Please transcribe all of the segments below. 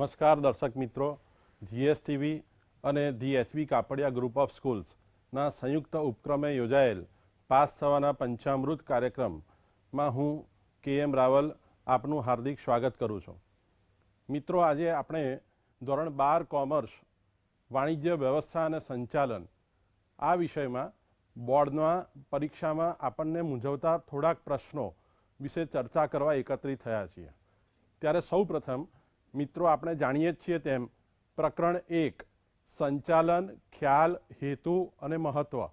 નમસ્કાર દર્શક મિત્રો, જીએસટીવી અને the HV Kapadia group of સ્કૂલ્સના સંયુક્ત ઉપક્રમે યોજાયેલ પાસ થવાના પંચામૃત કાર્યક્રમમાં હું કે એમ રાવલ આપનું હાર્દિક સ્વાગત કરું છું. મિત્રો, આજે આપણે ધોરણ બાર કોમર્સ, વાણિજ્ય વ્યવસ્થા અને સંચાલન આ વિષયમાં બોર્ડના પરીક્ષામાં આપણને મૂંઝવતા થોડાક પ્રશ્નો વિશે ચર્ચા કરવા એકત્રિત થયા છીએ. ત્યારે સૌ પ્રથમ મિત્રો, આપણે જાણીએ જ છીએ તેમ, પ્રકરણ એક, સંચાલન, ખ્યાલ, હેતુ અને મહત્ત્વ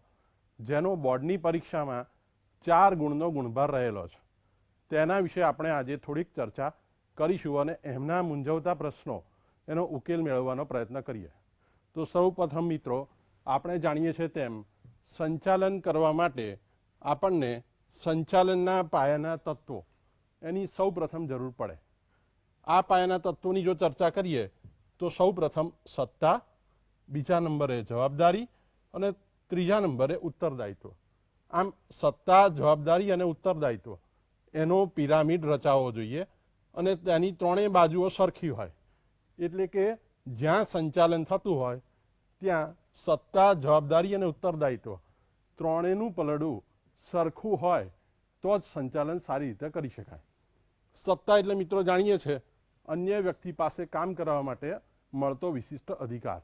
જેનો બોર્ડની પરીક્ષામાં ચાર ગુણનો ગુણભાર રહેલો છે. તેના વિશે આપણે આજે થોડીક ચર્ચા કરીશું અને એમના મૂંઝવતા પ્રશ્નો એનો ઉકેલ મેળવવાનો પ્રયત્ન કરીએ. તો સૌ પ્રથમ મિત્રો, આપણે જાણીએ છીએ તેમ, સંચાલન કરવા માટે આપણને સંચાલનના પાયાના તત્વો એની સૌ પ્રથમ જરૂર પડે. આ પાયાના તત્વોની જો ચર્ચા કરીએ, તો સૌ પ્રથમ સત્તા, બીજા નંબરે જવાબદારી અને ત્રીજા નંબરે ઉત્તરદાયિત્વ. આમ સત્તા, જવાબદારી અને ઉત્તરદાયિત્વ, એનો પિરામિડ રચાવવો જોઈએ અને તેની ત્રણેય બાજુઓ સરખી હોય. એટલે કે જ્યાં સંચાલન થતું હોય, ત્યાં સત્તા, જવાબદારી અને ઉત્તરદાયિત્વ ત્રણેયનું પલડું સરખું હોય તો જ સંચાલન સારી રીતે કરી શકાય. સત્તા એટલે મિત્રો જાણીએ છીએ અન્ય વ્યક્તિ પાસે કામ કરવા માટે મળતો વિશિષ્ટ અધિકાર.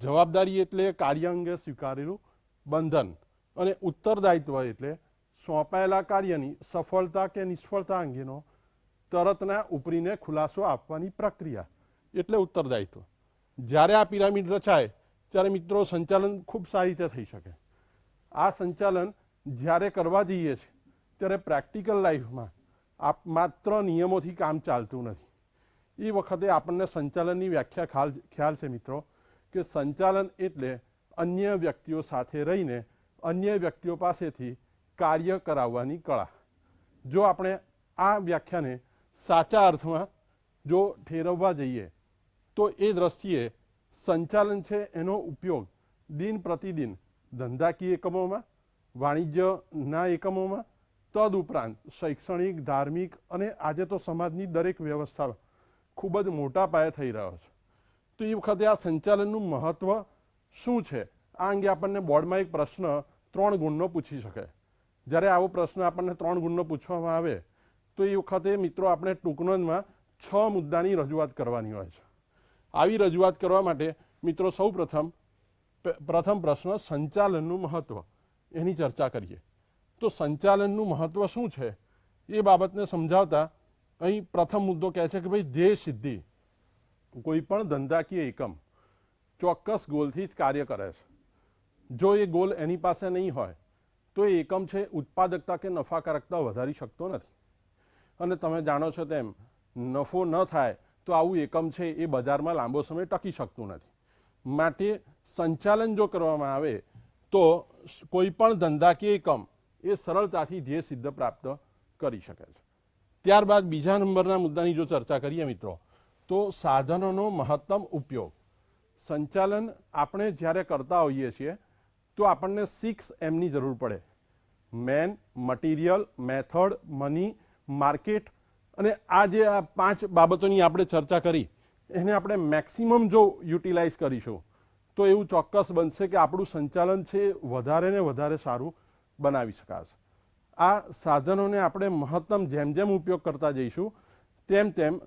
જવાબદારી એટલે કાર્ય અંગે સ્વીકારેલું બંધન અને ઉત્તરદાયિત્વ એટલે સોંપાયેલા કાર્યની સફળતા કે નિષ્ફળતા અંગેનો તરતના ઉપરીને ખુલાસો આપવાની પ્રક્રિયા એટલે ઉત્તરદાયિત્વ. જ્યારે આ પિરામિડ રચાય, ત્યારે મિત્રો સંચાલન ખૂબ સારી રીતે થઈ શકે. આ સંચાલન જ્યારે કરવા જઈએ છીએ, ત્યારે પ્રેક્ટિકલ લાઈફમાં આપ માત્ર નિયમોથી કામ ચાલતું નથી. એ વખતે આપણને સંચાલનની વ્યાખ્યા ખ્યાલ ખ્યાલ છે મિત્રો, કે સંચાલન એટલે અન્ય વ્યક્તિઓ સાથે રહીને અન્ય વ્યક્તિઓ પાસેથી કાર્ય કરાવવાની કળા. જો આપણે આ વ્યાખ્યાને સાચા અર્થમાં જો ઠેરવવા જઈએ, તો એ દ્રષ્ટિએ સંચાલન છે એનો ઉપયોગ દિન પ્રતિદિન ધંધાકીય એકમોમાં, વાણિજ્યના એકમોમાં તદ ઉપરાંત શૈક્ષણિક, ધાર્મિક અને આજે તો સમાજની દરેક વ્યવસ્થા ખૂબ જ મોટા પાયે થઈ રહ્યો છે. તો એ વખતે આ સંચાલનનું મહત્ત્વ શું છે? આ અંગે આપણને બોર્ડમાં એક પ્રશ્ન ત્રણ ગુણનો પૂછી શકે. જ્યારે આવો પ્રશ્ન આપણને ત્રણ ગુણનો પૂછવામાં આવે, તો એ વખતે મિત્રો આપણે ટૂંકનોંધમાં છ મુદ્દાની રજૂઆત કરવાની હોય છે. આવી રજૂઆત કરવા માટે મિત્રો સૌ પ્રથમ પ્રથમ પ્રશ્ન સંચાલનનું મહત્ત્વ એની ચર્ચા કરીએ. તો સંચાલનનું મહત્ત્વ શું છે? એ બાબતને સમજાવતા અહીં પ્રથમ મુદ્દો કહે છે કે ભાઈ ધ્યેય સિદ્ધિ. કોઈ પણ ધંધાકીય એકમ, ચોક્કસ ગોલથી જ કાર્ય કરે છે. જો એ ગોલ એની પાસે નહીં હોય, તો એ એકમ છે ઉત્પાદકતા કે નફાકારકતા વધારી શકતો નથી. અને તમે જાણો છો તેમ, નફો ન થાય તો આવું એકમ છે એ બજારમાં લાંબો સમય ટકી શકતું નથી. માટે સંચાલન જો કરવામાં આવે, તો કોઈ પણ ધંધાકીય એકમ, એ સરળતાથી ધ્યેય સિદ્ધ પ્રાપ્ત કરી શકે છે. ત્યારબાદ બીજા નંબરના મુદ્દાની જો ચર્ચા કરીએ મિત્રો, તો સાધનોનો મહત્તમ ઉપયોગ. સંચાલન આપણે જ્યારે કરતા હોઈએ છીએ, તો આપણને સિક્સ એમની જરૂર પડે. Man material method money market અને આ જે આ પાંચ બાબતોની આપણે ચર્ચા કરી, એને આપણે મેક્સિમમ જો યુટિલાઇઝ કરીશું, તો એવું ચોક્કસ બનશે કે આપણું સંચાલન છે વધારે ને વધારે સારું બનાવી શકાશે. આ સાધનોને આપણે મહત્તમ જેમ જેમ ઉપયોગ કરતા જઈશું, તેમ તેમ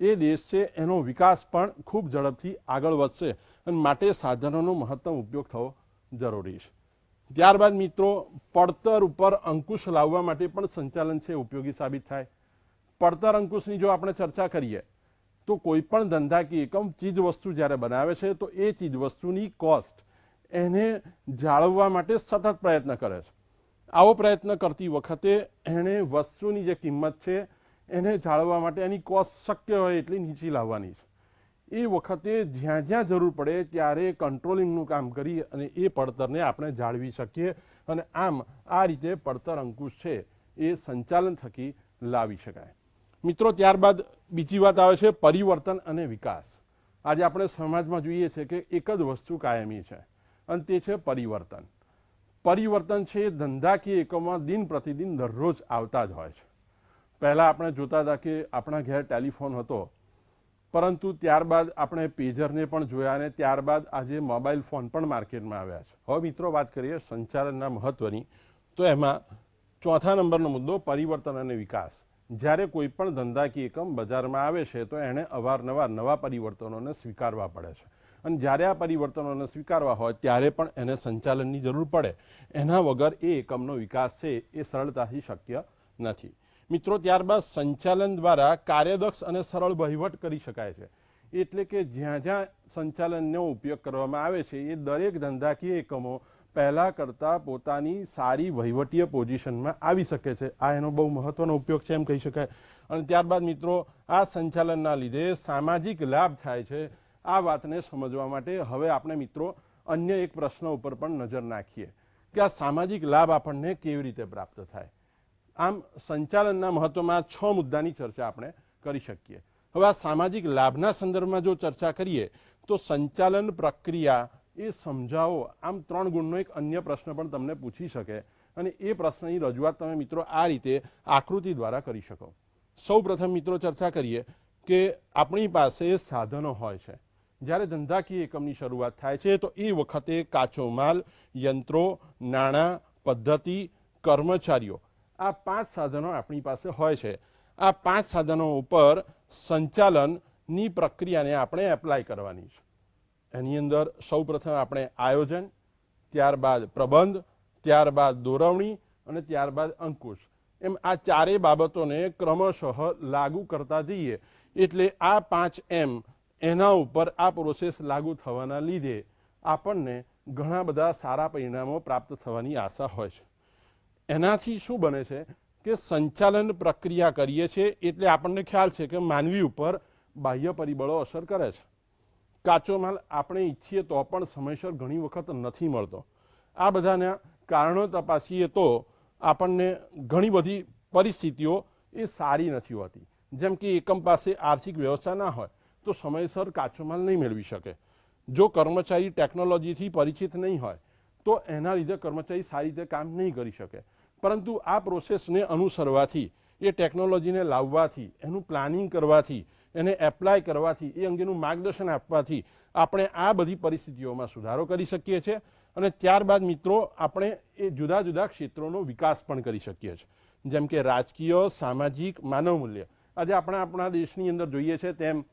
એ દેશ છે એનો વિકાસ પણ ખૂબ ઝડપથી આગળ વધશે અને માટે સાધનોનો મહત્તમ ઉપયોગ થવો જરૂરી છે. ત્યારબાદ મિત્રો, પડતર ઉપર અંકુશ લાવવા માટે પણ સંચાલન છે, ઉપયોગી સાબિત થાય. પડતર અંકુશની જો આપણે ચર્ચા કરીએ, તો કોઈ પણ ધંધાકીય એકમ ચીજ વસ્તુ જ્યારે બનાવે છે, તો એ ચીજ વસ્તુની કોસ્ટ એને જાળવવા માટે સતત પ્રયત્ન કરે છે. આવો પ્રયત્ન કરતી વખતે એણે વસ્તુની જે કિંમત છે, એને જાળવવા માટે એની કોસ્ટ શક્ય હોય એટલી નીચી લાવવાની છે. એ વખતે જ્યાં જ્યાં જરૂર પડે ત્યારે કંટ્રોલિંગનું કામ કરી અને એ પડતરને આપણે જાળવી શકીએ અને આમ આ રીતે પડતર અંકુશ છે એ સંચાલન થકી લાવી શકાય. મિત્રો, ત્યારબાદ બીજી વાત આવે છે પરિવર્તન અને વિકાસ. આજે આપણે સમાજમાં જોઈએ છે કે એક જ વસ્તુ કાયમી છે અને તે છે પરિવર્તન. પરિવર્તન છે એ ધંધાકીય એકમમાં દિન પ્રતિદિન દરરોજ આવતા જ હોય છે. પહેલાં આપણે જોતા હતા કે આપણા ઘેર ટેલિફોન હતો, પરંતુ ત્યારબાદ આપણે પેજરને પણ જોયા અને ત્યારબાદ આજે મોબાઈલ ફોન પણ માર્કેટમાં આવ્યા છે. હવે મિત્રો વાત કરીએ સંચાલનના મહત્ત્વની તો એમાં ચોથા નંબરનો મુદ્દો પરિવર્તન અને વિકાસ. જ્યારે કોઈ પણ ધંધાકીય એકમ બજારમાં આવે છે, તો એણે અવારનવાર નવા પરિવર્તનોને સ્વીકારવા પડે છે. અને જ્યારે આ પરિવર્તનોને સ્વીકારવા હોય, ત્યારે પણ એને સંચાલનની જરૂર પડે. એના વગર એ એકમનો વિકાસ છે, એ સરળતાથી શક્ય નથી. મિત્રો, ત્યારબાદ સંચાલન દ્વારા કાર્યદક્ષ અને સરળ વહીવટ કરી શકાય છે. એટલે કે જ્યાં જ્યાં સંચાલનનો ઉપયોગ કરવામાં આવે છે, એ દરેક ધંધાકીય એકમો પહેલાં કરતાં પોતાની સારી વહીવટીય પોઝિશનમાં આવી શકે છે. આ એનો બહુ મહત્ત્વનો ઉપયોગ છે એમ કહી શકાય. અને ત્યારબાદ મિત્રો, આ સંચાલનના લીધે સામાજિક લાભ થાય છે. આ વાતને સમજવા માટે હવે આપણે મિત્રો અન્ય એક પ્રશ્ન ઉપર પણ નજર નાખીએ કે આ સામાજિક લાભ આપણને કેવી રીતે પ્રાપ્ત થાય. આમ સંચાલનના મહત્વમાં છ મુદ્દાની ચર્ચા આપણે કરી શકીએ. હવે આ સામાજિક લાભના સંદર્ભમાં જો ચર્ચા કરીએ, તો સંચાલન પ્રક્રિયા એ સમજાવો. આમ ત્રણ ગુણનો એક અન્ય પ્રશ્ન પણ તમને પૂછી શકે અને એ પ્રશ્નની રજૂઆત તમે મિત્રો આ રીતે આકૃતિ દ્વારા કરી શકો. સૌ પ્રથમ મિત્રો ચર્ચા કરીએ કે આપણી પાસે સાધનો હોય છે. જ્યારે ધંધાકીય એકમની શરૂઆત થાય છે, તો એ વખતે કાચો માલ, યંત્રો, નાણાં, પદ્ધતિ, કર્મચારીઓ આ પાંચ સાધનો આપણી પાસે હોય છે. આ પાંચ સાધનો ઉપર સંચાલનની પ્રક્રિયાને આપણે એપ્લાય કરવાની છે. એની અંદર સૌપ્રથમ આપણે આયોજન, ત્યારબાદ પ્રબંધ, ત્યારબાદ દોરવણી અને ત્યારબાદ અંકુશ. એમ આ ચારેય બાબતોને ક્રમશઃ લાગુ કરતા જઈએ. એટલે આ પાંચ એમ એના ઉપર આ પ્રોસેસ લાગુ થવાના લીધે આપણને ઘણા બધા સારા પરિણામો પ્રાપ્ત થવાની આશા હોય છે. એનાથી શું બને છે કે સંચાલન પ્રક્રિયા કરીએ છીએ એટલે આપણને ખ્યાલ છે કે માનવી ઉપર બાહ્ય પરિબળો અસર કરે છે. કાચો માલ આપણે ઈચ્છીએ તો પણ સમયસર ઘણી વખત નથી મળતો. આ બધાના કારણો તપાસીએ તો આપણને ઘણી બધી પરિસ્થિતિઓ એ સારી નથી હોતી. જેમ કે એકમ પાસે આર્થિક વ્યવસ્થા ના હોય તો સમયસર કાચો માલ નહીં મેળવી શકે. જો કર્મચારી ટેકનોલોજીથી પરિચિત નહીં હોય, તો એના લીધે કર્મચારી સારી રીતે કામ નહીં કરી શકે. પરંતુ આ પ્રોસેસને અનુસરવાથી, એ ટેકનોલોજીને લાવવાથી, એનું પ્લાનિંગ કરવાથી, એને એપ્લાય કરવાથી, એ અંગેનું માર્ગદર્શન આપવાથી આપણે આ બધી પરિસ્થિતિઓમાં સુધારો કરી શકીએ છીએ અને ત્યારબાદ મિત્રો આપણે એ જુદા જુદા ક્ષેત્રોનો વિકાસ પણ કરી શકીએ છીએ. જેમ કે રાજકીય, સામાજિક, માનવ મૂલ્ય. આજે આપણે આપણા દેશની અંદર જોઈએ છે તેમ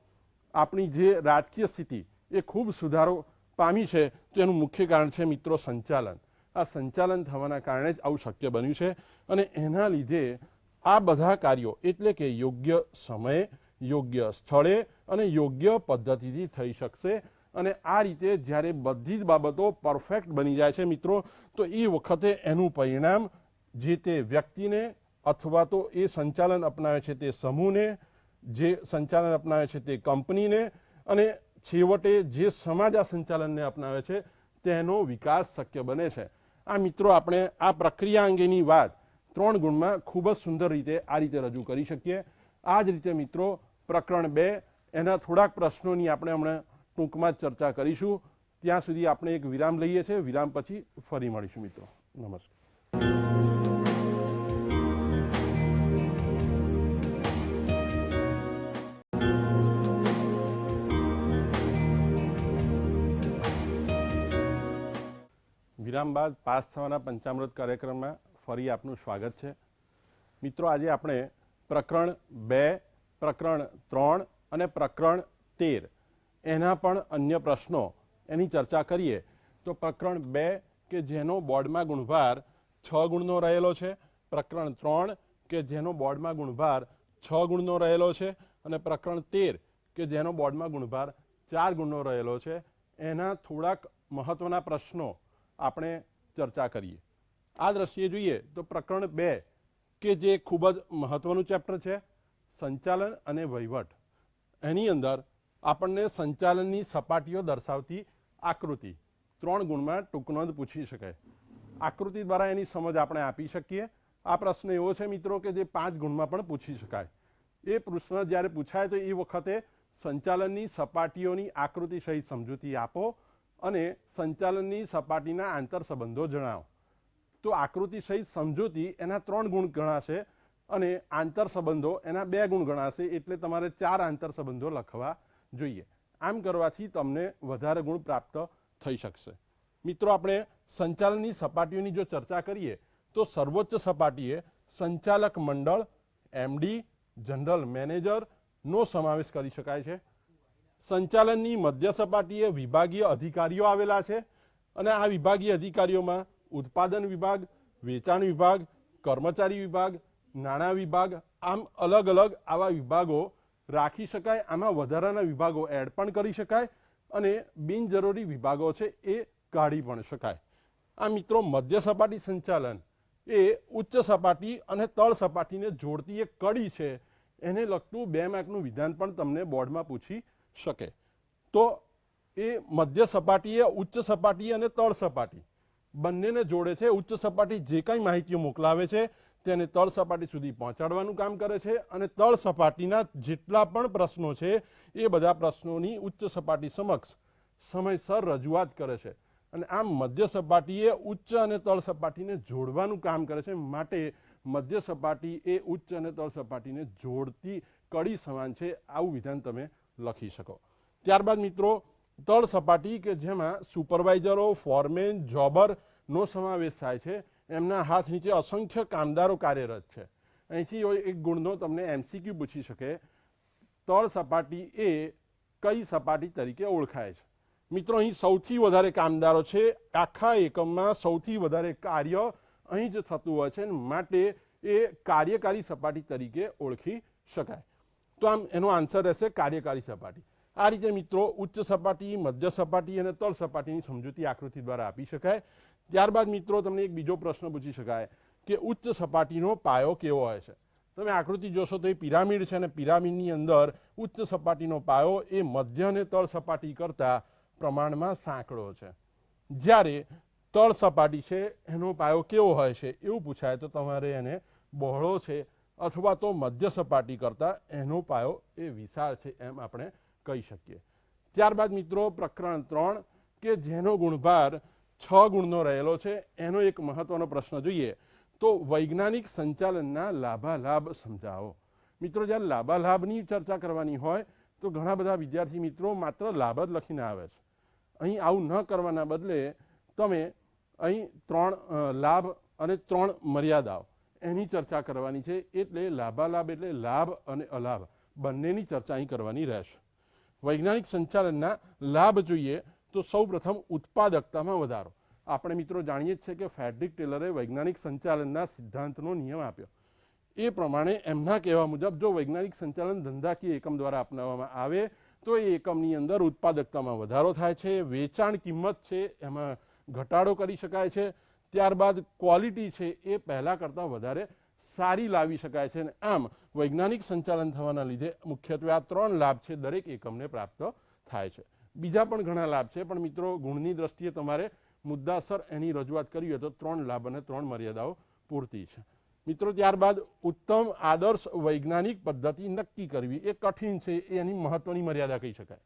આપણી જે રાજકીય સ્થિતિ એ ખૂબ સુધારો પામી છે તો એનું મુખ્ય કારણ છે મિત્રો સંચાલન. આ સંચાલન થવાના કારણે જ આવું શક્ય બન્યું છે અને એના લીધે આ બધા કાર્યો એટલે કે યોગ્ય સમયે, યોગ્ય સ્થળે અને યોગ્ય પદ્ધતિથી થઈ શકશે અને આ રીતે જ્યારે બધી જ બાબતો પરફેક્ટ બની જાય છે મિત્રો, તો એ વખતે એનું પરિણામ જે તે વ્યક્તિને અથવા તો એ સંચાલન અપનાવે છે તે સમૂહને જે સંચાલન અપનાવે છે તે કંપનીને અને છેવટે જે સમાજ આ સંચાલનને અપનાવે છે તેનો વિકાસ શક્ય બને છે. આ મિત્રો, આપણે આ પ્રક્રિયા અંગેની વાત ત્રણ ગુણમાં ખૂબ જ સુંદર રીતે આ રીતે રજૂ કરી શકીએ. આ જ રીતે મિત્રો, પ્રકરણ બે, એના થોડાક પ્રશ્નોની આપણે હમણાં ટૂંકમાં જ ચર્ચા કરીશું. ત્યાં સુધી આપણે એક વિરામ લઈએ છીએ. વિરામ પછી ફરી મળીશું મિત્રો. નમસ્કાર. વિરામ બાદ પાસ થવાના પંચામૃત કાર્યક્રમમાં ફરી આપનું સ્વાગત છે. મિત્રો, આજે આપણે પ્રકરણ બે, પ્રકરણ ત્રણ અને પ્રકરણ તેર એના પણ અન્ય પ્રશ્નો એની ચર્ચા કરીએ. તો પ્રકરણ બે કે જેનો બોર્ડમાં ગુણભાર છ ગુણનો રહેલો છે. પ્રકરણ ત્રણ કે જેનો બોર્ડમાં ગુણભાર છ ગુણનો રહેલો છે. અને પ્રકરણ તેર કે જેનો બોર્ડમાં ગુણભાર ચાર ગુણનો રહેલો છે. એના થોડાક મહત્ત્વના પ્રશ્નો આપણે ચર્ચા કરીએ. આ દ્રષ્ટિએ જોઈએ તો પ્રકરણ બે, કે જે ખૂબ જ મહત્ત્વનું ચેપ્ટર છે, સંચાલન અને વહીવટ. એની અંદર આપણને સંચાલનની સપાટીઓ દર્શાવતી આકૃતિ, ત્રણ ગુણમાં ટૂંકનોંધ પૂછી શકાય. આકૃતિ દ્વારા એની સમજ આપણે આપી શકીએ. આ પ્રશ્ન એવો છે મિત્રો કે જે પાંચ ગુણમાં પણ પૂછી શકાય. એ પ્રશ્ન જ્યારે પૂછાય તો એ વખતે સંચાલનની સપાટીઓની આકૃતિ સહિત સમજૂતી આપો. અને સંચાલનની સપાટીના આંતર સંબંધો જણાવો. તો આકૃતિ સહિત સમજૂતી એના ત્રણ ગુણ ગણાશે અને આંતર સંબંધો એના બે ગુણ ગણાશે એટલે તમારે ચાર આંતર સંબંધો લખવા જોઈએ. આમ કરવાથી તમને વધારે ગુણ પ્રાપ્ત થઈ શકશે. મિત્રો, આપણે સંચાલનની સપાટીઓની જો ચર્ચા કરીએ, તો સર્વોચ્ચ સપાટીએ સંચાલક મંડળ એમડી જનરલ મેનેજરનો સમાવેશ કરી શકાય છે. સંચાલનની મધ્ય સપાટીએ વિભાગીય અધિકારીઓ આવેલા છે અને આ વિભાગીય અધિકારીઓમાં ઉત્પાદન વિભાગ, વેચાણ વિભાગ, કર્મચારી વિભાગ, નાણાં વિભાગ આમ અલગ અલગ આવા વિભાગો રાખી શકાય. આમાં વધારાના વિભાગો એડ પણ કરી શકાય અને બિનજરૂરી વિભાગો છે એ કાઢી પણ શકાય. આ મિત્રો મધ્ય સપાટી સંચાલન એ ઉચ્ચ સપાટી અને તળ સપાટીને જોડતી એક કડી છે. એને લગતું બે માર્કનું વિધાન પણ તમને બોર્ડમાં પૂછી શકે. તો એ મધ્ય સપાટીએ ઉચ્ચ સપાટી અને તળ સપાટી. બંનેને જોડે છે. ઉચ્ચ સપાટી જે કાંઈ માહિતીઓ મોકલાવે છે, તેને તળ સપાટી સુધી પહોંચાડવાનું કામ કરે છે અને તળ સપાટીના જેટલા પણ પ્રશ્નો છે, એ બધા પ્રશ્નોની ઉચ્ચ સપાટી સમક્ષ સમયસર રજૂઆત કરે છે. અને આમ મધ્ય સપાટીએ ઉચ્ચ અને તળ સપાટીને જોડવાનું કામ કરે છે. માટે મધ્ય સપાટી એ ઉચ્ચ અને તળ સપાટીને જોડતી કડી સમાન છે. આવું વિધાન તમે લખી શકો. ત્યારબાદ મિત્રો તળ સપાટી કે જેમાં સુપરવાઇઝરો ફોરમેન જોબરનો સમાવેશ થાય છે, એમના હાથ નીચે અસંખ્ય કામદારો કાર્યરત છે. અહીંથી એક ગુણનો તમને એમસીક્યુ પૂછી શકે. તળ સપાટી એ કઈ સપાટી તરીકે ઓળખાય છે? મિત્રો, અહીં સૌથી વધારે કામદારો છે. આખા એકમમાં સૌથી વધારે કાર્ય અહીં જ થતું હોય છે માટે એ કાર્યકારી સપાટી તરીકે ઓળખી શકાય. તો આમ એનો આન્સર રહેશે કાર્યકારી સપાટી. આ રીતે મિત્રો ઉચ્ચ સપાટી, મધ્ય સપાટી અને તળ સપાટીની સમજૂતી આકૃતિ દ્વારા આપી શકાય. ત્યારબાદ મિત્રો તમને એક બીજો પ્રશ્ન પૂછી શકાય કે ઉચ્ચ સપાટીનો પાયો કેવો હોય છે? તમે આકૃતિ જોશો તો એ પિરામિડ છે અને પિરામિડની અંદર ઉચ્ચ સપાટીનો પાયો એ મધ્ય અને તળ સપાટી કરતાં પ્રમાણમાં સાંકડો છે. જ્યારે તળ સપાટી છે એનો પાયો કેવો હોય છે એવું પૂછાય તો તમારે એને બહોળો છે અથવા તો મધ્ય સપાટી કરતાં એનો પાયો એ વિશાળ છે એમ આપણે કહી શકીએ. ત્યારબાદ મિત્રો પ્રકરણ ત્રણ, કે જેનો ગુણભાર છ ગુણનો રહેલો છે, એનો એક મહત્વનો પ્રશ્ન જોઈએ. તો વૈજ્ઞાનિક સંચાલનના લાભાલાભ સમજાવો. મિત્રો, જ્યારે લાભાલાભની ચર્ચા કરવાની હોય, તો ઘણા બધા વિદ્યાર્થી મિત્રો માત્ર લાભ જ લખીને આવે છે. અહીં આવું ન કરવાના બદલે તમે અહીં ત્રણ લાભ અને ત્રણ મર્યાદાઓ. એની ચર્ચા કરવાની છે એટલે લાભાલાભ એટલે લાભ અને અલાભ. બંનેની ચર્ચા અહીં કરવાની રહેશે. વૈજ્ઞાનિક સંચાલનના લાભ જોઈએ તો સૌપ્રથમ ઉત્પાદકતામાં વધારો. આપણે મિત્રો જાણીએ જ છે કે ફેડરિક ટેલરે વૈજ્ઞાનિક સંચાલનના સિદ્ધાંતનો નિયમ આપ્યો. એ પ્રમાણે એમના કહેવા મુજબ જો વૈજ્ઞાનિક સંચાલન ધંધાકીય એકમ દ્વારા અપનાવવામાં આવે, તો એ એકમની અંદર ઉત્પાદકતામાં વધારો થાય છે, વેચાણ કિંમત છે, એમાં ઘટાડો કરી શકાય છે ત્યારબાદ ક્વોલિટી છે એ પહેલાં કરતાં વધારે સારી લાવી શકાય છે અને આમ વૈજ્ઞાનિક સંચાલન થવાના લીધે મુખ્યત્વે આ ત્રણ લાભ છે દરેક એકમને પ્રાપ્ત થાય છે. બીજા પણ ઘણા લાભ છે, પણ મિત્રો ગુણની દ્રષ્ટિએ તમારે મુદ્દાસર એની રજૂઆત કરવી હોય તો ત્રણ લાભ અને ત્રણ મર્યાદાઓ પૂરતી છે. મિત્રો ત્યારબાદ ઉત્તમ આદર્શ વૈજ્ઞાનિક પદ્ધતિ નક્કી કરવી એ કઠિન છે, એ એની મહત્વની મર્યાદા કહી શકાય.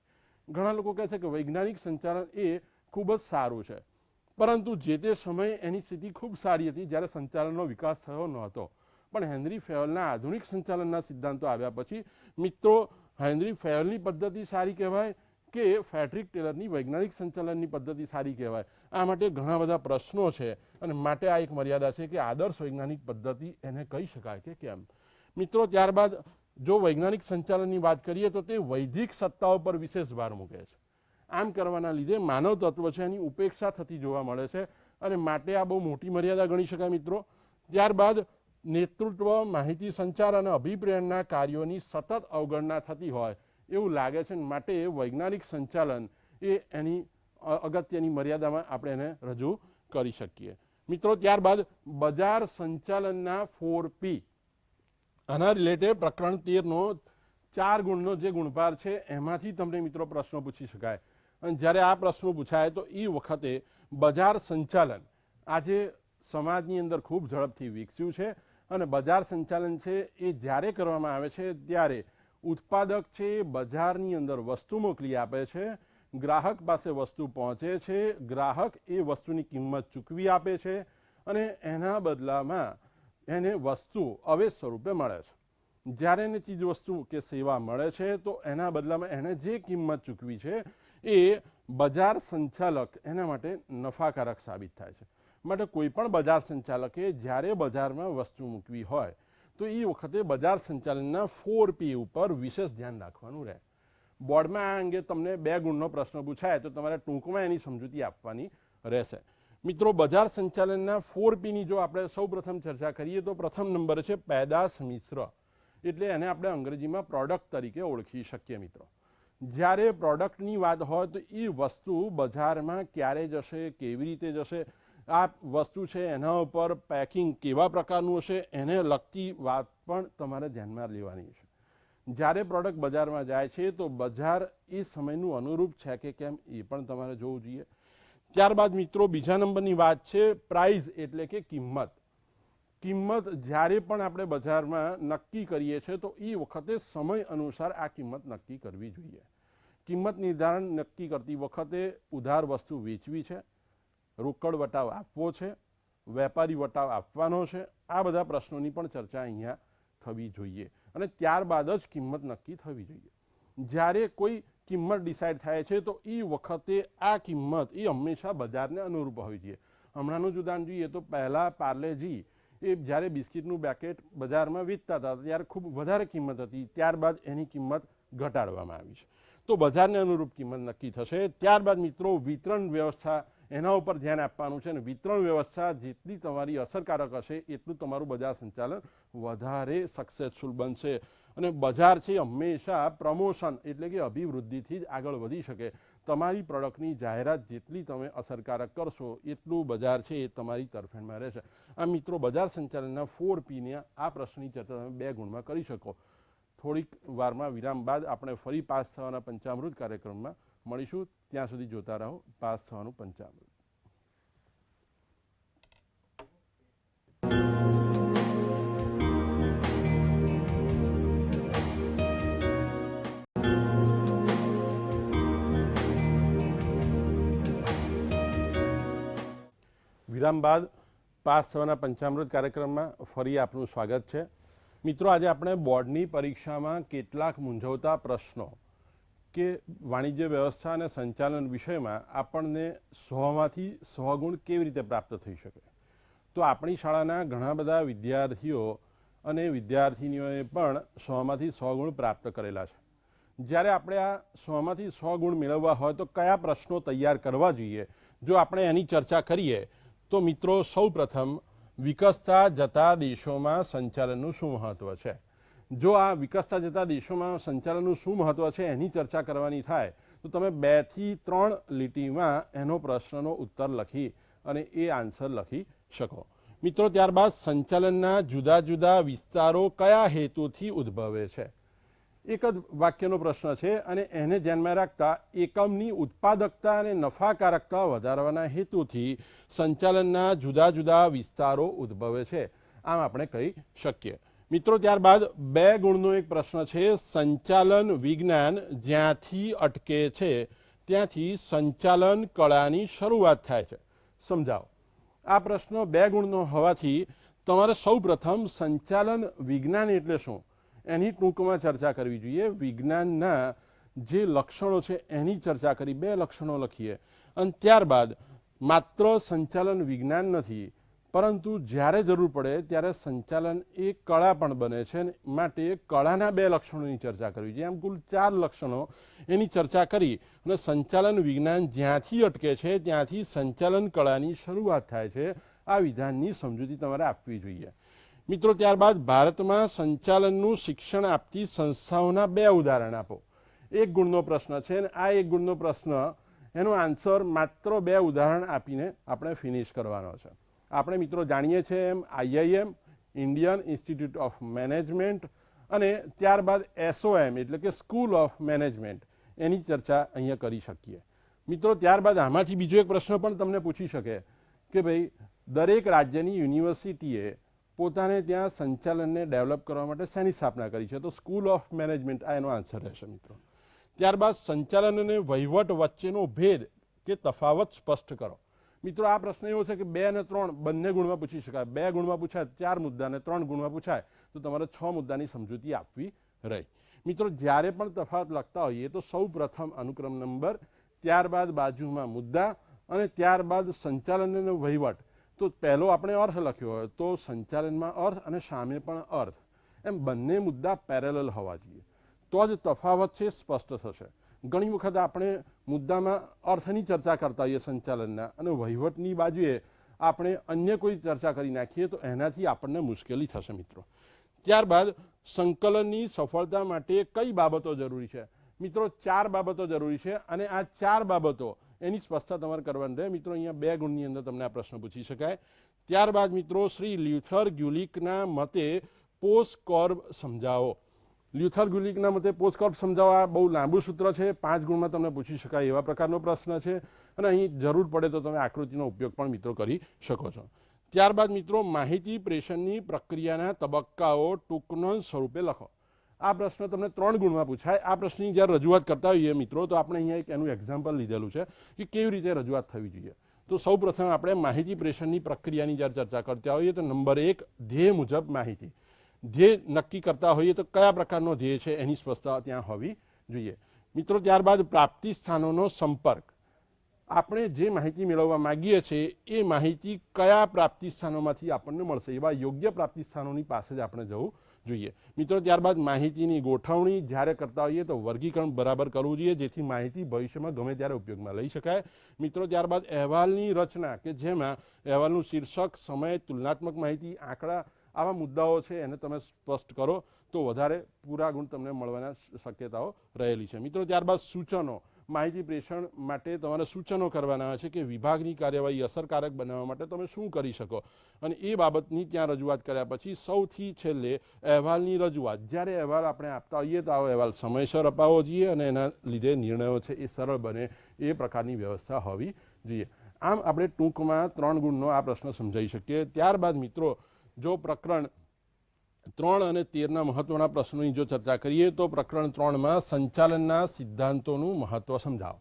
ઘણા લોકો કહે છે કે વૈજ્ઞાનિક સંચાલન એ ખૂબ જ સારું છે. પરંતુ જે તે સમયે એની સ્થિતિ ખૂબ સારી હતી જ્યારે સંચાલનનો વિકાસ થયો ન હતો પણ હેનરી ફેવલના આધુનિક સંચાલનના સિદ્ધાંતો આવ્યા પછી મિત્રો, હેનરી ફેવલની પદ્ધતિ સારી કહેવાય કે ફેડરિક ટેલરની વૈજ્ઞાનિક સંચાલનની પદ્ધતિ સારી કહેવાય? આ માટે ઘણા બધા પ્રશ્નો છે અને માટે આ એક મર્યાદા છે કે આદર્શ વૈજ્ઞાનિક પદ્ધતિ એને કહી શકાય કે કેમ? મિત્રો, ત્યારબાદ જો વૈજ્ઞાનિક સંચાલનની વાત કરીએ તો તે વૈદિક સત્તાઓ પર વિશેષ ભાર મૂકે છે. આમ કરવાના લીધે માનવ તત્વ છે એની ઉપેક્ષા થતી જોવા મળે છે અને માટે આ બહુ મોટી મર્યાદા ગણી શકાય મિત્રો. ત્યારબાદ નેતૃત્વ, માહિતી સંચાર અને અભિપ્રેરણના કાર્યોની સતત અવગણના થતી હોય એવું લાગે છે માટે વૈજ્ઞાનિક સંચાલન એ એની અગત્યની મર્યાદામાં આપણે એને રજૂ કરી શકીએ. મિત્રો, ત્યારબાદ બજાર સંચાલનના ફોર પી આના રિલેટેડ પ્રકરણ તેરનો ચાર ગુણનો જે ગુણભાર છે, એમાંથી તમને મિત્રો પ્રશ્નો પૂછી શકાય. અને જ્યારે આ પ્રશ્નો પૂછાય તો એ વખતે બજાર સંચાલન આજે સમાજની અંદર ખૂબ ઝડપથી વિકસ્યું છે અને બજાર સંચાલન છે એ જ્યારે કરવામાં આવે છે ત્યારે ઉત્પાદક છે એ બજારની અંદર વસ્તુ મોકલી આપે છે, ગ્રાહક પાસે વસ્તુ પહોંચે છે, ગ્રાહક એ વસ્તુની કિંમત ચૂકવી આપે છે અને એના બદલામાં એને વસ્તુ અવેજ સ્વરૂપે મળે છે. જ્યારે એને ચીજ વસ્તુ કે સેવા મળે છે તો એના બદલામાં એણે જે કિંમત ચૂકવી છે એ બજાર સંચાલક એના માટે નફાકારક સાબિત થાય છે. માટે કોઈ પણ બજાર સંચાલકે જ્યારે બજારમાં વસ્તુ મૂકવી હોય, તો એ વખતે બજાર સંચાલનના ફોર પી ઉપર વિશેષ ધ્યાન રાખવાનું રહે. બોર્ડમાં આ અંગે તમને બે ગુણનો પ્રશ્ન પૂછાય, તો તમારે ટૂંકમાં એની સમજૂતી આપવાની રહેશે. મિત્રો, બજાર સંચાલનના ફોર પીની જો આપણે સૌ પ્રથમ ચર્ચા કરીએ, તો પ્રથમ નંબર છે પેદાશ મિશ્ર. એટલે એને આપણે અંગ્રેજીમાં પ્રોડક્ટ તરીકે ઓળખી શકીએ મિત્રો. જ્યારે પ્રોડક્ટની વાત હોય તો એ વસ્તુ બજારમાં ક્યારે જશે, કેવી રીતે જશે? આ વસ્તુ છે એના ઉપર પેકિંગ કેવા પ્રકારનું હશે એને લગતી વાત પણ તમારે ધ્યાનમાં લેવાની છે. જ્યારે પ્રોડક્ટ બજારમાં જાય છે તો બજાર એ સમયનું અનુરૂપ છે કે કેમ એ પણ તમારે જોવું જોઈએ. ત્યારબાદ મિત્રો બીજા નંબરની વાત છે પ્રાઇઝ એટલે કે કિંમત. કિંમત જ્યારે પણ આપણે બજારમાં નક્કી કરીએ છીએ, તો એ વખતે સમય અનુસાર આ કિંમત નક્કી કરવી જોઈએ. કિંમત નિર્ધારણ નક્કી કરતી વખતે ઉધાર વસ્તુ વેચવી છે, રોકડ વટાવ આપવો છે, વેપારી વટાવ આપવાનો છે, આ બધા પ્રશ્નોની પણ ચર્ચા અહીંયા થવી જોઈએ. અને ત્યારબાદ જ કિંમત નક્કી થવી જોઈએ. જ્યારે કોઈ કિંમત ડિસાઇડ થાય છે, તો એ વખતે આ કિંમત એ હંમેશા બજારને અનુરૂપ હોવી જોઈએ. હમણાંનું જ ઉદાહરણ જોઈએ, તો પહેલાં પાર્લેજી એ જ્યારે બિસ્કિટનું પેકેટ બજારમાં વેચતા હતા, ત્યારે ખૂબ વધારે કિંમત હતી. ત્યારબાદ એની કિંમત ઘટાડવામાં આવી છે. તો બજારને અનુરૂપ કિંમત નક્કી થશે. ત્યારબાદ મિત્રો, વિતરણ વ્યવસ્થા એના ઉપર ધ્યાન આપવાનું છે અને વિતરણ વ્યવસ્થા જેટલી તમારી અસરકારક હશે, એટલું તમારું બજાર સંચાલન વધારે સક્સેસફુલ બનશે. અને બજાર છે હંમેશા પ્રમોશન એટલે કે અભિવૃદ્ધિથી જ આગળ વધી શકે. તમારી પ્રોડક્ટની જાહેરાત જેટલી તમે અસરકારક કરશો, એટલું બજાર છે એ તમારી તરફેણમાં રહેશે. આ મિત્રો, બજાર સંચાલનના ફોર પીને આ પ્રશ્નની ચર્ચા તમે બે ગુણમાં કરી શકો. થોડીક વારમાં વિરામ બાદ આપણે ફરી પાસ થવાના પંચામૃત કાર્યક્રમમાં મળીશું. ત્યાં સુધી જોતા રહો પાસ થવાનું પંચામૃત. વિરામ બાદ પાસ થવાના પંચામૃત કાર્યક્રમમાં ફરી આપનું સ્વાગત છે. મિત્રો, આજે આપણે બોર્ડની પરીક્ષામાં કેટલાક મૂંઝવતા પ્રશ્નો કે વાણિજ્ય વ્યવસ્થા અને સંચાલન વિષયમાં આપણને સોમાંથી સો ગુણ કેવી રીતે પ્રાપ્ત થઈ શકે? તો આપણી શાળાના ઘણા બધા વિદ્યાર્થીઓ અને વિદ્યાર્થિનીઓએ પણ સોમાંથી ગુણ પ્રાપ્ત કરેલા છે. જ્યારે આપણે આ સોમાંથી સો ગુણ મેળવવા હોય તો કયા પ્રશ્નો તૈયાર કરવા જોઈએ? જો આપણે એની ચર્ચા કરીએ તો મિત્રો સૌ પ્રથમ વિકસતા જતા દેશોમાં સંચાલનનું શું મહત્ત્વ છે? જો આ વિકસતા જતા દેશોમાં સંચાલનનું શું મહત્ત્વ છે એની ચર્ચા કરવાની થાય, તો તમે બેથી ત્રણ લીટીમાં એનો પ્રશ્નનો ઉત્તર લખી અને એ આન્સર લખી શકો. મિત્રો, ત્યારબાદ સંચાલનના જુદા જુદા વિસ્તારો કયા હેતુથી ઉદ્ભવે છે? એક જ વાક્યનો પ્રશ્ન છે અને એને ધ્યાનમાં રાખતા એકમની ઉત્પાદકતા અને નફાકારકતા વધારવાના હેતુથી સંચાલનના જુદા જુદા વિસ્તારો ઉદ્ભવે છે. આમ આપણે કહી શકીએ. મિત્રો, ત્યારબાદ બે ગુણનો એક પ્રશ્ન છે. સંચાલન વિજ્ઞાન જ્યાંથી અટકે છે, ત્યાંથી સંચાલન કળાની શરૂઆત થાય છે. સમજાવો. આ પ્રશ્ન બે ગુણનો હોવાથી તમારે સૌપ્રથમ સંચાલન વિજ્ઞાન એટલે શું? એની ટૂંકમાં ચર્ચા કરવી જોઈએ. વિજ્ઞાનના જે લક્ષણો છે એની ચર્ચા કરી, બે લક્ષણો લખીએ. અને ત્યારબાદ માત્ર સંચાલન વિજ્ઞાન નથી, પરંતુ જ્યારે જરૂર પડે ત્યારે સંચાલન એ કળા પણ બને છે. માટે કળાના બે લક્ષણોની ચર્ચા કરવી જોઈએ. આમ કુલ ચાર લક્ષણો એની ચર્ચા કરી અને સંચાલન વિજ્ઞાન જ્યાંથી અટકે છે, ત્યાંથી સંચાલન કળાની શરૂઆત થાય છે. આ વિધાનની સમજૂતી તમારે આપવી જોઈએ. મિત્રો, ત્યારબાદ ભારતમાં સંચાલનનું શિક્ષણ આપતી સંસ્થાઓના બે ઉદાહરણ આપો. એક ગુણનો પ્રશ્ન છે અને આ એક ગુણનો પ્રશ્ન, એનો આન્સર માત્ર બે ઉદાહરણ આપીને આપણે ફિનિશ કરવાનો છે. આપણે મિત્રો જાણીએ છીએ એમ IIM Indian institute of management અને ત્યારબાદ એસઓએમ એટલે કે સ્કૂલ ઓફ મેનેજમેન્ટ. એની ચર્ચા અહીંયા કરી શકીએ. મિત્રો, ત્યારબાદ આમાંથી બીજો એક પ્રશ્ન પણ તમને પૂછી શકે કે ભાઈ દરેક રાજ્યની યુનિવર્સિટીએ પોતાને ત્યાં સંચાલનને ડેવલપ કરવા માટે શેની સ્થાપના કરી છે? તો સ્કૂલ ઓફ મેનેજમેન્ટ, આ એનો આન્સર રહેશે મિત્રો. ત્યારબાદ સંચાલન અને વહીવટ વચ્ચેનો ભેદ કે તફાવત સ્પષ્ટ કરો. મિત્રો, આ પ્રશ્ન એવો છે કે બે અને ત્રણ બંને ગુણમાં પૂછી શકાય. બે ગુણમાં પૂછાય, ચાર મુદ્દા અને ત્રણ ગુણમાં પૂછાય, તો તમારે છ મુદ્દાની સમજૂતી આપવી રહી. મિત્રો, જ્યારે પણ તફાવત લખતા હોઈએ, તો સૌ પ્રથમ અનુક્રમ નંબર, ત્યારબાદ બાજુમાં મુદ્દા અને ત્યારબાદ સંચાલન અને વહીવટ. તો પહેલો આપણે અર્થ લખ્યો હોય તો સંચાલનમાં અર્થ અને સામે પણ અર્થ. એમ બંને મુદ્દા પેરેલલ હોવા જોઈએ. તો જ તફાવત છે, સ્પષ્ટ થશે. ઘણી વખત આપણે મુદ્દામાં અર્થની ચર્ચા કરતા હોઈએ સંચાલનના અને વહીવટની બાજુએ આપણે અન્ય કોઈ ચર્ચા કરી નાખીએ તો એનાથી આપણને મુશ્કેલી થશે મિત્રો. ત્યારબાદ સંકલનની સફળતા માટે કઈ બાબતો જરૂરી છે? મિત્રો, ચાર બાબતો જરૂરી છે અને આ ચાર બાબતો એની સ્પષ્ટતા તમારે કરવાની રહે. મિત્રો, અહીંયા બે ગુણની અંદર તમને આ પ્રશ્ન પૂછી શકાય. ત્યારબાદ મિત્રો, શ્રી લ્યુથર ગ્યુલિકના મતે પોસ્ટ કોર્બ સમજાવો. લ્યુથર ગ્યુલિકના મતે પોસ્ટ કોર્બ સમજાવો આ બહુ લાંબુ સૂત્ર છે. પાંચ ગુણમાં તમને પૂછી શકાય એવા પ્રકારનો પ્રશ્ન છે. અને અહીં જરૂર પડે તો તમે આકૃતિનો ઉપયોગ પણ મિત્રો કરી શકો છો. ત્યારબાદ મિત્રો, માહિતી પ્રેષણની પ્રક્રિયાના તબક્કાઓ ટૂંકનો સ્વરૂપે લખો. આ પ્રશ્ન તમને ત્રણ ગુણમાં પૂછાય. આ પ્રશ્નની જ્યારે રજૂઆત કરતા હોઈએ મિત્રો, તો આપણે અહીંયા એક એનું એક્ઝામ્પલ લીધેલું છે કે કેવી રીતે રજૂઆત થવી જોઈએ. તો સૌ પ્રથમ આપણે માહિતી પ્રેષણની પ્રક્રિયાની જ્યારે ચર્ચા કરતા હોઈએ, તો નંબર એક, ધ્યેય મુજબ માહિતી. ધ્યેય નક્કી કરતા હોઈએ, તો કયા પ્રકારનો ધ્યેય છે એની સ્પષ્ટતા ત્યાં હોવી જોઈએ. મિત્રો, ત્યારબાદ પ્રાપ્તિ સ્થાનોનો સંપર્ક. આપણે જે માહિતી મેળવવા માગીએ છીએ, એ માહિતી કયા પ્રાપ્તિ સ્થાનોમાંથી આપણને મળશે? એવા યોગ્ય પ્રાપ્તિ સ્થાનોની પાસે જ આપણે જવું જોઈએ. મિત્રો, ત્યારબાદ માહિતીની ગોઠવણી જ્યારે કરતા હોઈએ તો વર્ગીકરણ બરાબર કરવું જોઈએ, જેથી માહિતી ભવિષ્યમાં ગમે ત્યારે ઉપયોગમાં લઈ શકાય. મિત્રો, ત્યારબાદ અહેવાલની રચના કે જેમાં અહેવાલનું શીર્ષક, સમય, તુલનાત્મક માહિતી, આંકડા આવા મુદ્દાઓ છે એને તમે સ્પષ્ટ કરો તો વધારે પૂરા ગુણ તમને મળવાના શક્યતાઓ રહેલી છે. મિત્રો, ત્યારબાદ સૂચનો. માહિતી પ્રેષણ માટે તમારે સૂચનો કરવાના છે કે વિભાગની કાર્યવાહી અસરકારક બનાવવા માટે તમે શું કરી શકો. અને એ બાબતની ત્યાં રજૂઆત કર્યા પછી સૌથી છેલ્લે અહેવાલની રજૂઆત. જ્યારે અહેવાલ આપણે આપતા હોઈએ તો આવો અહેવાલ સમયસર અપાવવો જોઈએ અને એના લીધે નિર્ણયો છે એ સરળ બને એ પ્રકારની વ્યવસ્થા હોવી જોઈએ. આમ આપણે ટૂંકમાં ત્રણ ગુણનો આ પ્રશ્ન સમજાવી શકીએ. ત્યારબાદ મિત્રો, જો પ્રકરણ ત્રણ અને તેરના મહત્વના પ્રશ્નોની જો ચર્ચા કરીએ તો પ્રકરણ ત્રણમાં સંચાલનના સિદ્ધાંતોનું મહત્વ સમજાવો.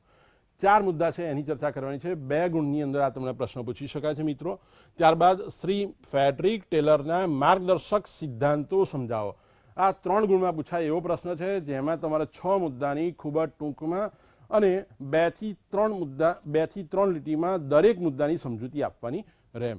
ચાર મુદ્દા છે એની ચર્ચા કરવાની છે. બે ગુણની અંદર આ તમને પ્રશ્ન પૂછી શકાય છે મિત્રો. ત્યારબાદ શ્રી ફેડરિક ટેલરના માર્ગદર્શક સિદ્ધાંતો સમજાવો. આ ત્રણ ગુણમાં પૂછાય એવો પ્રશ્ન છે જેમાં તમારે છ મુદ્દાની ખૂબ જ ટૂંકમાં અને બેથી ત્રણ મુદ્દા બેથી ત્રણ લીટીમાં દરેક મુદ્દાની સમજૂતી આપવાની રહે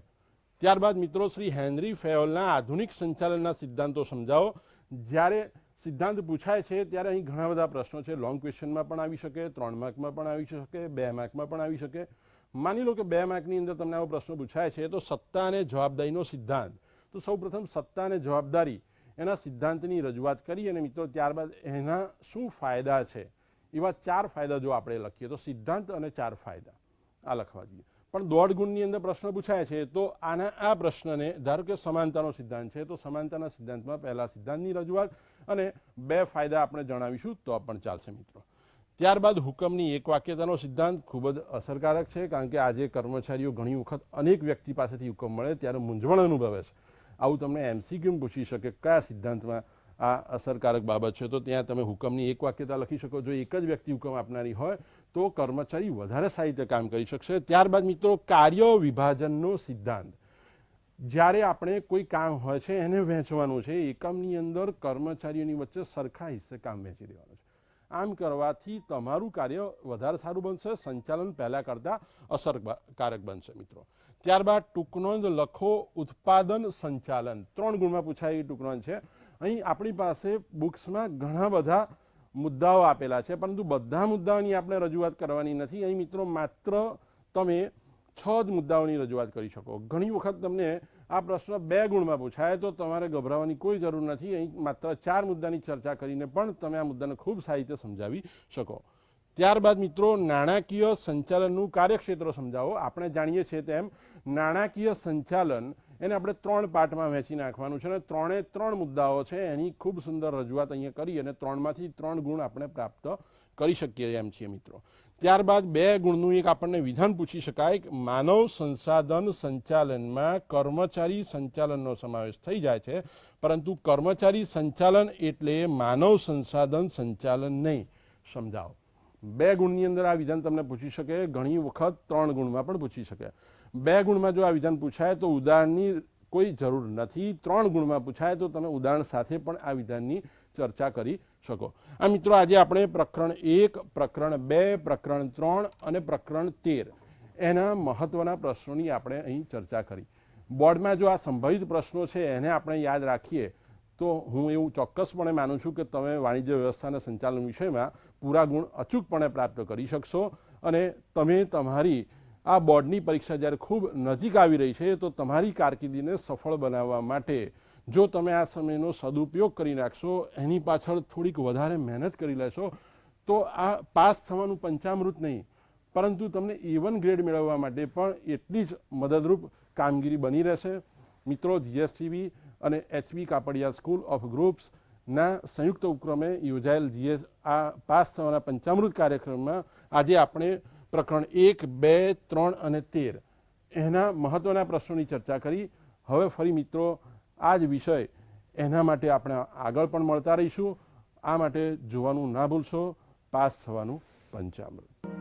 ત્યારબાદ મિત્રો શ્રી હેનરી ફેયોલના આધુનિક સંચાલનના સિદ્ધાંતો સમજાવો. જ્યારે સિદ્ધાંત પૂછાય છે, ત્યારે અહીં ઘણા બધા પ્રશ્નો છે. લોંગ ક્વેશ્ચનમાં પણ આવી શકે, ત્રણ માર્કમાં પણ આવી શકે, બે માર્કમાં પણ આવી શકે. માની લો કે બે માર્કની અંદર તમને આવો પ્રશ્ન પૂછાય છે, તો સત્તા અને જવાબદારીનો સિદ્ધાંત. તો સૌપ્રથમ સત્તા અને જવાબદારી, એના સિદ્ધાંતની રજૂઆત કરી અને મિત્રો ત્યારબાદ એના શું ફાયદા છે? એવા ચાર ફાયદા જો આપણે લખીએ, તો સિદ્ધાંત અને ચાર ફાયદા. આ લખવા જોઈએ. પણ દોઢ ગુણની અંદર પ્રશ્ન પૂછાય છે, તો આના આ પ્રશ્નને, ધારો કે સમાનતાનો સિદ્ધાંત છે, તો સમાનતાના સિદ્ધાંતમાં પહેલા સિદ્ધાંતની રજૂઆત અને બે ફાયદા આપણે જણાવીશું, તો પણ ચાલશે મિત્રો. ત્યારબાદ હુકમની એક વાક્યતાનો સિદ્ધાંત ખૂબ જ અસરકારક છે, કારણ કે આજે કર્મચારીઓ ઘણી વખત અનેક વ્યક્તિ પાસેથી હુકમ મળે, ત્યારે મૂંઝવણ અનુભવે છે. આવું તમને એમસીક્યુમ પૂછી શકે કયા સિદ્ધાંતમાં આ અસરકારક બાબત છે, તો ત્યાં તમે હુકમની એક વાક્યતા લખી શકો, જો એક જ વ્યક્તિ હુકમ આપનારી હોય તો કર્મચારી વધારે સારી રીતે કામ કરી શકશે. ત્યારબાદ મિત્રો, કાર્ય વિભાજનનો સિદ્ધાંત. જ્યારે આપણે કોઈ કામ હોય છે, એને વહેંચવાનું છે, એકમની અંદર કર્મચારીઓની વચ્ચે સરખા હિસ્સે કામ વહેંચી દેવાનું છે. આમ કરવાથી તમારું કાર્ય વધારે સારું બનશે, સંચાલન પહેલાં કરતાં અસરકારક બનશે મિત્રો. ત્યારબાદ ટૂંકનોંધ લખો, ઉત્પાદન સંચાલન. ત્રણ ગુણમાં પૂછાય એ ટૂંકનોંધ છે. અહીં આપણી પાસે બુક્સમાં ઘણા બધા મુદ્દાઓ આપેલા છે, પરંતુ બધા મુદ્દાઓની આપણે રજૂઆત કરવાની નથી. અહીં મિત્રો, માત્ર તમે છ જ મુદ્દાઓની રજૂઆત કરી શકો. ઘણી વખત તમને આ પ્રશ્ન બે ગુણમાં પૂછાય, તો તમારે ગભરાવાની કોઈ જરૂર નથી. અહીં માત્ર ચાર મુદ્દાની ચર્ચા કરીને પણ તમે આ મુદ્દાને ખૂબ સારી રીતે સમજાવી શકો. ત્યારબાદ મિત્રો, નાણાકીય સંચાલનનું કાર્યક્ષેત્ર સમજાવો. આપણે જાણીએ છીએ તેમ, નાણાકીય સંચાલન એને આપણે ત્રણ પાર્ટમાં વહેંચી નાખવાનું છે અને ત્રણે ત્રણ મુદ્દાઓ છે એની ખૂબ સુંદર રજૂઆત અહીંયા કરી અને ત્રણમાંથી ત્રણ ગુણ આપણે પ્રાપ્ત કરી શકીએ એમ છીએ મિત્રો. ત્યારબાદ બે ગુણનું એક આપણને વિધાન પૂછી શકાય માનવ સંસાધન સંચાલનમાં કર્મચારી સંચાલનનો સમાવેશ થઈ જાય છે, પરંતુ કર્મચારી સંચાલન એટલે માનવ સંસાધન સંચાલન નહીં. સમજાવો. બે ગુણની અંદર આ વિધાન તમને પૂછી શકે, ઘણી વખત ત્રણ ગુણમાં પણ પૂછી શકે. બે ગુણમાં જો આ વિધાન પૂછાય તો ઉદાહરણની કોઈ જરૂર નથી. ત્રણ ગુણમાં પૂછાય તો તમે ઉદાહરણ સાથે પણ આ વિધાનની ચર્ચા કરી શકો. આ મિત્રો, આજે આપણે પ્રકરણ એક, પ્રકરણ બે, પ્રકરણ ત્રણ અને પ્રકરણ તેર એના મહત્વના પ્રશ્નોની આપણે અહીં ચર્ચા કરી. બોર્ડમાં જો આ સંભવિત પ્રશ્નો છે એને આપણે યાદ રાખીએ, તો હું એવું ચોક્કસપણે માનું છું કે તમે વાણિજ્ય વ્યવસ્થાના સંચાલન વિષયમાં પૂરા ગુણ અચૂકપણે પ્રાપ્ત કરી શકશો અને તમે તમારી આ બોર્ડની પરીક્ષા જ્યારે ખૂબ નજીક આવી રહી છે, તો તમારી કારકિર્દીને સફળ બનાવવા માટે જો તમે આ સમયનો સદુપયોગ કરી નાખશો, એની પાછળ થોડીક વધારે મહેનત કરી લેશો, તો આ પાસ થવાનું પંચામૃત નહીં, પરંતુ તમને એ ગ્રેડ મેળવવા માટે પણ એટલી જ મદદરૂપ કામગીરી બની રહેશે. મિત્રો જીએસટીવી અને એચવી કાપડિયા સ્કૂલ ઓફ ગ્રુપ્સના સંયુક્ત ઉપક્રમે યોજાયેલ જીએસ આ પાસ થવાના પંચામૃત કાર્યક્રમમાં આજે આપણે પ્રકરણ એક, બે, ત્રણ અને તેર. એના મહત્ત્વના પ્રશ્નોની ચર્ચા કરી. હવે ફરી મિત્રો, આ જ વિષય એના માટે આપણે આગળ પણ મળતા રહીશું. આ માટે જોવાનું ના ભૂલશો. પાસ થવાનું પંચામૃત.